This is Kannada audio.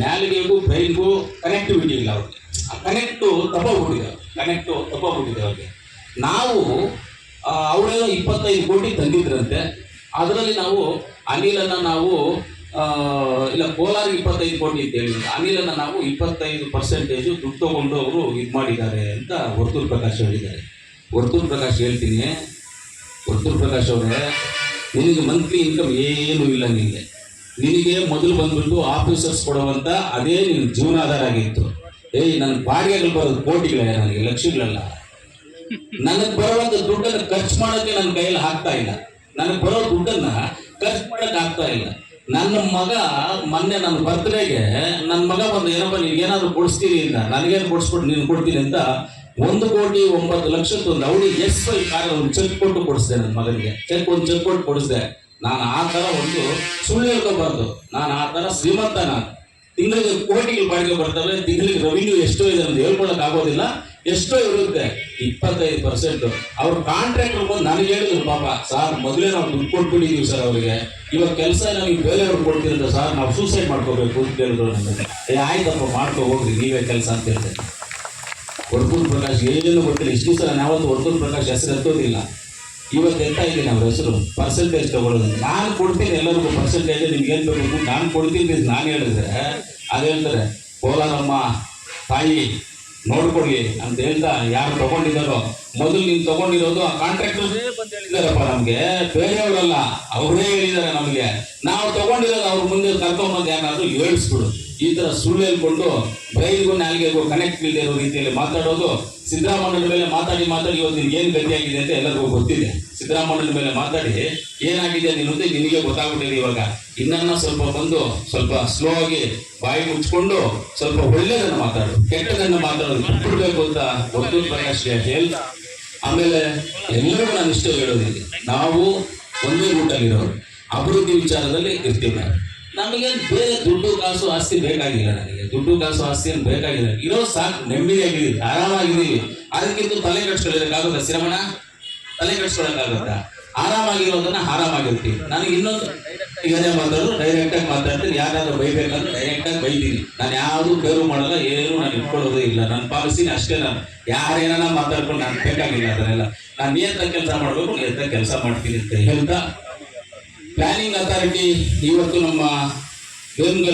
ನಾಲಿಗೆಗೂ ಬ್ರೈನ್ಗೂ ಕನೆಕ್ಟಿವಿಟಿ ಇಲ್ಲ ಅವ್ರಿಗೆ. ಆ ಕನೆಕ್ಟು ತಪ್ಪೋಗ್ಬಿಟ್ಟಿದೆ ಕನೆಕ್ಟು ತಪ್ಪೋಗ್ಬಿಟ್ಟಿದೆ ಅವ್ರಿಗೆ. ನಾವು ಅವರೆಲ್ಲ ಇಪ್ಪತ್ತೈದು ಕೋಟಿ ತಂದಿದ್ರಂತೆ. ಅದರಲ್ಲಿ ನಾವು ಅನಿಲನ್ನು ನಾವು ಇಲ್ಲ ಕೋಲಾರ ಇಪ್ಪತ್ತೈದು ಕೋಟಿ ಅಂತ ಹೇಳಿದ್ರು. ಅನಿಲನ ನಾವು ಇಪ್ಪತ್ತೈದು ಪರ್ಸೆಂಟೇಜು ದುಡ್ಡು ತಗೊಂಡು ಅವರು ಇದು ಮಾಡಿದ್ದಾರೆ ಅಂತ ವರ್ತೂರ್ ಪ್ರಕಾಶ್ ಹೇಳಿದ್ದಾರೆ. ವರ್ತೂರ್ ಪ್ರಕಾಶ್ ಹೇಳ್ತೀನಿ. ವರ್ತೂರ್ ಪ್ರಕಾಶ್ ಅವರೇ, ನಿನಗೆ ಮಂತ್ಲಿ ಇನ್ಕಮ್ ಏನೂ ಇಲ್ಲ ನಿನಗೆ ನಿನಗೆ ಮೊದಲು ಬಂದ್ಬಿಟ್ಟು ಆಫೀಸರ್ಸ್ ಕೊಡುವಂತ ಅದೇ ನಿನ್ ಜೀವನಾಧಾರ ಆಗಿತ್ತು. ಏಯ್ ನನ್ನ ಬಾಡಿಗೆಗಳು ಬರೋದು ಕೋಟಿಗಳೇ ನನಗೆ, ಲಕ್ಷಗಳಲ್ಲ. ನನಗೆ ಬರುವಂತ ದುಡ್ಡನ್ನ ಖರ್ಚು ಮಾಡೋಕೆ ನನ್ನ ಕೈಯಲ್ಲಿ ಹಾಕ್ತಾ ಇಲ್ಲ. ನನಗೆ ಬರೋ ದುಡ್ಡನ್ನ ಖರ್ಚು ಮಾಡಕ್ ಆಗ್ತಾ ಇಲ್ಲ. ನನ್ನ ಮಗ ಮೊನ್ನೆ ನನ್ನ ಬರ್ತ್ಡೇಗೆ ನನ್ನ ಮಗ ಬಂದು, ಏನಪ್ಪ ಏನಾದ್ರು ಕೊಡಿಸ್ತೀನಿ ಅಂತ, ನನಗೇನು ಕೊಡಿಸ್ಬಿಟ್ಟು ನೀನು ಕೊಡ್ತೀನಿ ಅಂತ ಒಂದು ಕೋಟಿ ಒಂಬತ್ತು ಲಕ್ಷದ ಒಂದು ಅವಳಿ ಎಸ್ ಐ ಕಾರ್ ಒಂದು ಚೆಕ್ ಕೊಟ್ಟು ಕೊಡಿಸ್ದೆ ನನ್ನ ಮಗನಿಗೆ. ಚೆಕ್ ಒಂದು ಚೆಕ್ ಕೊಟ್ಟು ಕೊಡಿಸ್ದೆ. ನಾನು ಆ ಥರ ಒಂದು ಸುಳ್ಳು ಹೇಳ್ಕೋಬಾರ್ದು. ನಾನು ಆ ಥರ ಶ್ರೀಮಂತ ನಾನು. ತಿಂಗಳಿಗೆ ಕೋಟಿಗಳು ಬಾಡಿಗೆ ಬರ್ತವೆ ತಿಂಗಳಿಗೆ ರೆವಿನ್ಯೂ ಎಷ್ಟೋ ಇದೆ ಅಂತ ಹೇಳ್ಕೊಳಕ್ ಆಗೋದಿಲ್ಲ. ಎಷ್ಟೋ ಇರುತ್ತೆ, ಇಪ್ಪತ್ತೈದು ಪರ್ಸೆಂಟ್ ಅವ್ರ ಕಾಂಟ್ರಾಕ್ಟ್ ಬಂದು ನನಗೆ ಹೇಳಿದ್ರು, ಪಾಪ, ಸರ್, ಮೊದಲೇ ನಾವು ದುಡ್ಡು ಕೊಟ್ಬಿಟ್ಟಿದ್ದೀವಿ ಸರ್ ಅವರಿಗೆ. ಇವಾಗ ಕೆಲಸ ನಮಗೆ ಬೇರೆಯವ್ರು ಕೊಡ್ತಿರಂತ ಸರ್, ನಾವು ಸೂಸೈಡ್ ಮಾಡ್ಕೋಬೇಕು ಅಂತ ಹೇಳಿದ್ರು ನನಗೆ. ಆಯ್ತಪ್ಪ, ಮಾಡ್ಕೊ, ಹೋಗ್ರಿ, ನೀವೇ ಕೆಲಸ ಅಂತ ಹೇಳ್ತೇನೆ ವರ್ತೂರ್ ಪ್ರಕಾಶ್, ಏನೇನು ಗೊತ್ತಿಲ್ಲ. ಇಷ್ಟು ಸಲ ನಾವತ್ತು ಹೊಡ್ಕೊಂಡು ಪ್ರಕಾಶ್ ಹೆಸರು ಎತ್ತೋದಿಲ್ಲ. ಇವತ್ತು ಹೇಳ್ತಾ ಇದ್ದೀನಿ ಅವ್ರ ಹೆಸರು ಪರ್ಸೆಂಟೇಜ್ ತಗೊಳ್ಳೋದು. ನಾನು ಕೊಡ್ತೀನಿ ಎಲ್ಲರಿಗೂ ಪರ್ಸೆಂಟೇಜ್ ನಿಮ್ಗೆ ಏನು ಬೇಕು? ನಾನು ಕೊಡ್ತೀನಿ ನಾನು ಹೇಳಿದ್ರೆ ಅದು ಹೇಳ್ತಾರೆ ಕೋಲಾರಮ್ಮ ತಾಯಿ ನೋಡ್ಕೊಡಿ ಅಂತ ಹೇಳ್ತಾ ಯಾರು ತಗೊಂಡಿದ್ದಾರೋ ಮೊದಲು ನೀನು ತಗೊಂಡಿರೋದು ಆ ಕಾಂಟ್ರಾಕ್ಟರ್ ಬಂದು ಹೇಳಿದಾರಪ್ಪ ನಮಗೆ. ಬೇರೆಯವರಲ್ಲ ಅವರೇ ಹೇಳಿದ್ದಾರೆ ನಮಗೆ. ನಾವು ತಗೊಂಡಿರೋದು ಅವ್ರ ಮುಂದೆ ಕರ್ಕೊಂಬಂದು ಯಾರಾದ್ರೂ ಹೇಳ್ಸ್ಬಿಡು. ಈ ತರ ಸುಳ್ಳು ಹೇಳ್ಕೊಂಡು ಬ್ರೈನ್ಗೂ ನಾಲ್ಗೆಗೂ ಕನೆಕ್ಟ್ ಇಲ್ಲದೆ ಇರೋ ರೀತಿಯಲ್ಲಿ ಮಾತಾಡೋದು ಸಿದ್ದರಾಮಯ್ಯನ ಮೇಲೆ ಮಾತಾಡಿ ಮಾತಾಡಿ ಇವತ್ತು ನಿನ್ಗೆ ಏನು ಗತಿಯಾಗಿದೆ ಅಂತ ಎಲ್ಲರಿಗೂ ಗೊತ್ತಿದೆ. ಸಿದ್ದರಾಮಯ್ಯನ ಮೇಲೆ ಮಾತಾಡಿ ಏನಾಗಿದೆ ನೀನು ಅಂತ ನಿನಗೆ ಗೊತ್ತಾಗ್ಬಿಟ್ಟಿದೆ ಇವಾಗ. ಇನ್ನನ್ನ ಸ್ವಲ್ಪ ಬಂದು ಸ್ವಲ್ಪ ಸ್ಲೋ ಆಗಿ ಬಾಯಿ ಮುಚ್ಕೊಂಡು ಸ್ವಲ್ಪ ಒಳ್ಳೇದನ್ನ ಮಾತಾಡು, ಕೆಟ್ಟದನ್ನ ಮಾತಾಡೋದು ಬಿಟ್ಬಿಡ್ಬೇಕು ಅಂತ ಗೊತ್ತು ಪ್ರಕಾಶ್ ಹೇಳ್ತಾ ಆಮೇಲೆ ಎಲ್ಲರಿಗೂ ನಾನು ಇಷ್ಟ ಹೇಳೋದಿದೆ. ನಾವು ಒಂದೇ ರೂಟಲ್ಲಿರೋರು ಅಭಿವೃದ್ಧಿ ವಿಚಾರದಲ್ಲಿ ಇರ್ತೀವಿ ನಮಗೆ ಬೇರೆ ದುಡ್ಡು ಕಾಸು ಆಸ್ತಿ ಬೇಕಾಗಿಲ್ಲ ನನಗೆ. ದುಡ್ಡು ಕಾಸು ಆಸ್ತಿ ಏನು ಬೇಕಾಗಿಲ್ಲ. ಇರೋ ಸಾಕು ನೆಮ್ಮದಿಯಾಗಿದ್ದೀವಿ ಆರಾಮಾಗಿದ್ದೀವಿ ಅದಕ್ಕಿಂತ ತಲೆ ಕಟ್ಸ್ಕೊಳ್ಳೋದಕ್ಕಾಗುತ್ತಾ ಶ್ರಮಣ? ತಲೆ ಕಟ್ಸ್ಕೊಳ್ಳೋಕ್ಕಾಗುತ್ತಾ ಆರಾಮಾಗಿರೋದನ್ನ ಆರಾಮಾಗಿರ್ತೀವಿ ನನಗೆ ಇನ್ನೊಂದು ಈಗ ಅದೇ ಮಾತಾಡೋದು ಡೈರೆಕ್ಟ್ ಆಗಿ ಮಾತಾಡ್ತೀನಿ. ಯಾರಾದ್ರೂ ಬೈಬೇಕಂದ್ರೆ ಡೈರೆಕ್ಟ್ ಆಗಿ ಬೈತೀನಿ. ನಾನು ಯಾವುದು ಬೇರು ಮಾಡಲ್ಲ, ಏನು ನಾನು ಇಟ್ಕೊಳ್ಳೋದೇ ಇಲ್ಲ. ನನ್ನ ಪಾಲಿಸಿನ ಅಷ್ಟೇ ನಾನು. ಯಾರೇನ ಮಾತಾಡ್ಕೊಂಡು ನಾನು ಬೇಕಾಗಿಲ್ಲ ಅದನ್ನೆಲ್ಲ. ನಾನು ನಿಯಂತ್ರ ಕೆಲಸ ಮಾಡಬೇಕು ನಿಯಂತ್ರ ಕೆಲಸ ಮಾಡ್ತೀನಿ ಅಂತ ಹೇಳ್ತಾ ಪ್ಲಾನಿಂಗ್ ಅಥಾರಿಟಿ ಇವತ್ತು ನಮ್ಮ ಬೇರುಗಲ್